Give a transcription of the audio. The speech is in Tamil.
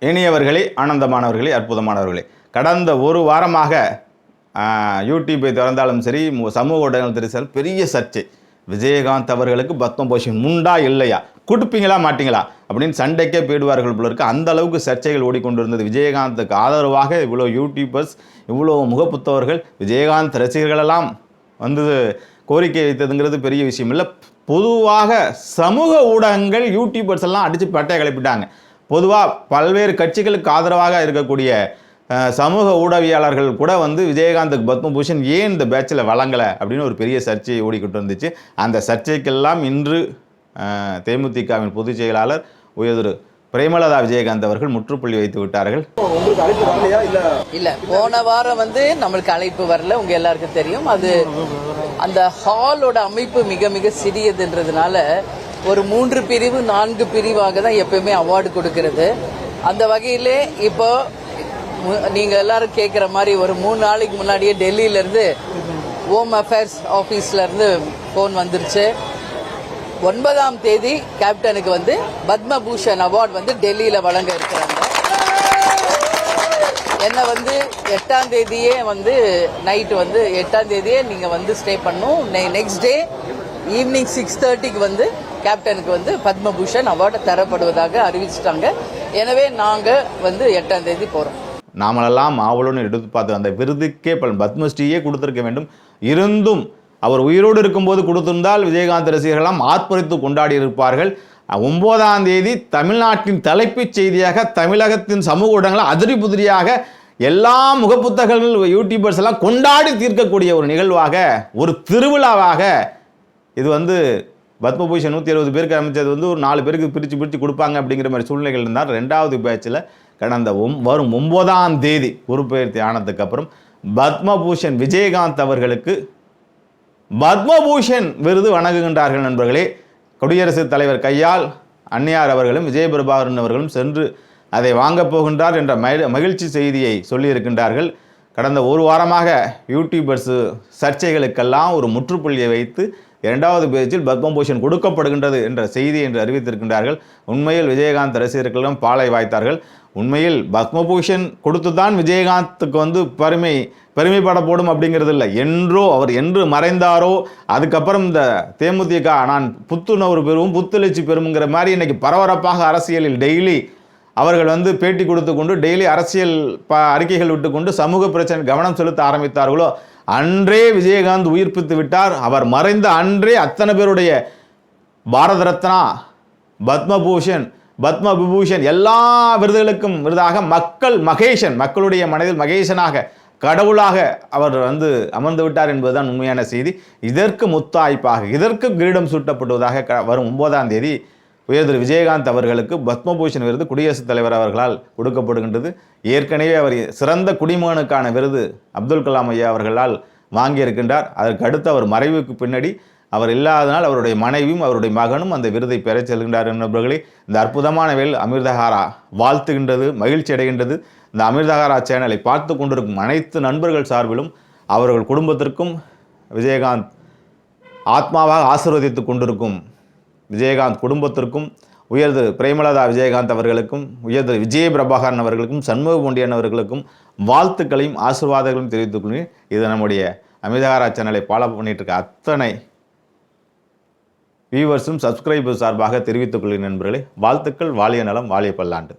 இனியவர்களே ஆனந்தமானவர்களே அற்புதமானவர்களே. கடந்த ஒரு வாரமாக யூடியூப்பை திறந்தாலும் சரி மு- சமூக ஊடகங்கள் தெரிவித்தாலும் பெரிய சர்ச்சை. விஜயகாந்த் அவர்களுக்கு பத்மபூஷன் உண்டா இல்லையா? கொடுப்பீங்களா மாட்டிங்களா? அப்படின்னு சண்டைக்கே போயிடுவார்கள் போல இருக்கு. அந்த அளவுக்கு சர்ச்சைகள் ஓடிக்கொண்டிருந்தது. விஜயகாந்துக்கு ஆதரவாக இவ்வளோ யூடியூபர்ஸ் இவ்வளோ முகப்புத்தவர்கள் விஜயகாந்த் ரசிகர்களெல்லாம் வந்து கோரிக்கை வைத்ததுங்கிறது பெரிய விஷயம் இல்லை. பொதுவாக சமூக ஊடகங்கள் யூடியூபர்ஸ் எல்லாம் அடித்து பட்டையை கிளப்பிட்டாங்க பொதுவாக பல்வேறு கட்சிகளுக்கு ஆதரவாக இருக்கக்கூடிய சமூக ஊடகவியலாளர்கள் கூட வந்து விஜயகாந்துக்கு பத்மபூஷன் ஏன் இந்த பேட்சில் வழங்கலை அப்படின்னு ஒரு பெரிய சர்ச்சை ஓடிக்கிட்டு இருந்துச்சு. அந்த சர்ச்சைக்கெல்லாம் இன்று தேமுதிகவின் பொதுச் செயலாளர் உயர்திரு பிரேமலதா விஜயகாந்த் அவர்கள் முற்றுப்புள்ளி வைத்து விட்டார்கள். உங்களுக்கு அழைப்பு வரலையா? இல்ல? இல்ல போன வாரம் வந்து நம்மளுக்கு அழைப்பு வரல. உங்க எல்லாருக்கும் தெரியும். அது அந்த ஹாலோட அமைப்பு மிக மிக சிறியதுன்றதுனால ஒரு மூன்று பிரிவு நான்கு பிரிவாக தான் எப்பயுமே அவார்டு கொடுக்கறது. அந்த வகையிலே இப்போ நீங்கள் நீங்க எல்லாரும் கேட்குற மாதிரி ஒரு மூணு நாளைக்கு முன்னாடியே டெல்லியில இருந்து ஹோம் அஃபேர்ஸ் ஆஃபீஸ்ல இருந்து ஃபோன் வந்துருச்சு. ஒன்பதாம் தேதி கேப்டனுக்கு வந்து பத்மபூஷன் அவார்ட் வந்து டெல்லியில வழங்க இருக்கிறாங்க. என்ன வந்து எட்டாம் தேதியே வந்து நைட்டு வந்து எட்டாம் தேதியே நீங்க வந்து ஸ்டே பண்ணும் நெக்ஸ்ட் டே ஈவினிங் சிக்ஸ் தேர்ட்டிக்கு வந்து கேப்டனுக்கு வந்து பத்மபூஷன் அவார்டு தரப்படுவதாக அறிவிச்சிட்டாங்க. எனவே நாங்கள் வந்து எட்டாம் தேதி போகிறோம் நாமளெல்லாம் ஆவலுடன் எடுத்து பார்த்து அந்த விருதுக்கே பலன் பத்மஸ்ரீயே கொடுத்துருக்க வேண்டும். இருந்தும் அவர் உயிரோடு இருக்கும்போது கொடுத்திருந்தால் விஜயகாந்த் ரசிகர்களெல்லாம் ஆர்ப்பரித்து கொண்டாடி இருப்பார்கள். ஒன்பதாம் தேதி தமிழ்நாட்டின் தலைப்புச் செய்தியாக தமிழகத்தின் சமூக ஊடகங்கள் அதிரி புதிரியாக எல்லா முகப்புத்தகங்கள் யூடியூபர்ஸ் எல்லாம் கொண்டாடி தீர்க்கக்கூடிய ஒரு நிகழ்வாக ஒரு திருவிழாவாக இது வந்து பத்மபூஷன் நூற்றி எழுபது பேருக்கு அமைச்சது வந்து ஒரு நாலு பேருக்கு பிரித்து பிரித்து கொடுப்பாங்க அப்படிங்கிற மாதிரி சூழ்நிலைகள் இருந்தால் ரெண்டாவது பேட்சில் கடந்த ஒம் வரும் ஒன்பதாம் தேதி உறுப்பெயர்த்தி ஆனதுக்கு அப்புறம் பத்மபூஷன் விஜயகாந்த் அவர்களுக்கு பத்மபூஷன் விருது வணங்குகின்றார்கள் நண்பர்களே. குடியரசுத் தலைவர் கையால் அன்னியார் அவர்களும் விஜயபிரபாகரன் அவர்களும் சென்று அதை வாங்கப் போகின்றார் என்ற மகி- மகிழ்ச்சி செய்தியை சொல்லியிருக்கின்றார்கள். கடந்த ஒரு வாரமாக யூடியூபர்ஸு சர்ச்சைகளுக்கெல்லாம் ஒரு முற்றுப்புள்ளியை வைத்து இரண்டாவது பேச்சில் பத்மபூஷன் கொடுக்கப்படுகின்றது என்ற செய்தி என்று அறிவித்திருக்கின்றார்கள். உண்மையில் விஜயகாந்த் ரசிகர்களிடம் பாலை வாய்த்தார்கள். உண்மையில் பத்மபூஷன் கொடுத்து தான் விஜயகாந்துக்கு வந்து பெருமை பெருமைப்பட போடும் அப்படிங்கிறது இல்லை என்றோ அவர் என்று மறைந்தாரோ அதுக்கப்புறம் இந்த தேமுதிக நான் புத்துணர்வு பெறுவோம் புத்துணர்ச்சி பெறுங்கிற மாதிரி இன்றைக்கி பரபரப்பாக அரசியலில் டெய்லி அவர்கள் வந்து பேட்டி கொடுத்து கொண்டு டெய்லி அரசியல் ப அறிக்கைகள் விட்டுக்கொண்டு சமூக பிரச்சனை கவனம் செலுத்த ஆரம்பித்தார்களோ அன்றே விஜயகாந்த் உயிர்ப்பித்து விட்டார். அவர் மறைந்த அன்றே அத்தனை பேருடைய பாரத ரத்னா பத்மபூஷன் பத்ம விபூஷன் எல்லா விருதுகளுக்கும் விருதாக மக்கள் மகேஷன் மக்களுடைய மனதில் மகேஷனாக கடவுளாக அவர் வந்து அமர்ந்து விட்டார் என்பதுதான் உண்மையான செய்தி. இதற்கு முத்தாய்ப்பாக இதற்கு கிரீடம் சூட்டப்படுவதாக க- வரும் ஒன்பதாம் தேதி உயர்திரு விஜயகாந்த் அவர்களுக்கு பத்மபூஷன் விருது குடியரசுத் தலைவர் அவர்களால் கொடுக்கப்படுகின்றது. ஏற்கனவே அவர் சிறந்த குடிமகனுக்கான விருது அப்துல் கலாம் ஐயா அவர்களால் வாங்கியிருக்கின்றார். அதற்கு அடுத்து அவர் மறைவுக்கு பின்னாடி அவர் இல்லாதனால் அவருடைய மனைவியும் அவருடைய மகனும் அந்த விருதை பெறச் செல்கின்றார் என்பவர்களே இந்த அற்புதமான வேல் அமிர்தஹாரா வாழ்த்துகின்றது மகிழ்ச்சி அடைகின்றது. இந்த அமிர்தஹாரா சேனலை பார்த்து கொண்டிருக்கும் அனைத்து நண்பர்கள் சார்பிலும் அவர்கள் குடும்பத்திற்கும் விஜயகாந்த் ஆத்மாவாக ஆசீர்வதித்து கொண்டிருக்கும் விஜயகாந்த் குடும்பத்திற்கும் உயர்து பிரேமலதா விஜயகாந்த் அவர்களுக்கும் உயர்து விஜய பிரபாகரன் அவர்களுக்கும் சண்முக பொண்டியன் அவர்களுக்கும் வாழ்த்துக்களையும் ஆசீர்வாதங்களையும் தெரிவித்துக் கொள்கிறேன். இது நம்முடைய அமிர்தகாரா சேனலை ஃபாலோ பண்ணிட்டு இருக்க அத்தனை வியூவர்ஸும் சப்ஸ்கிரைபர் சார்பாக தெரிவித்துக் கொள்கிறேன் நண்பர்களே. வாழ்த்துக்கள். வாழிய நலம் வாழிய பல்லாண்டு.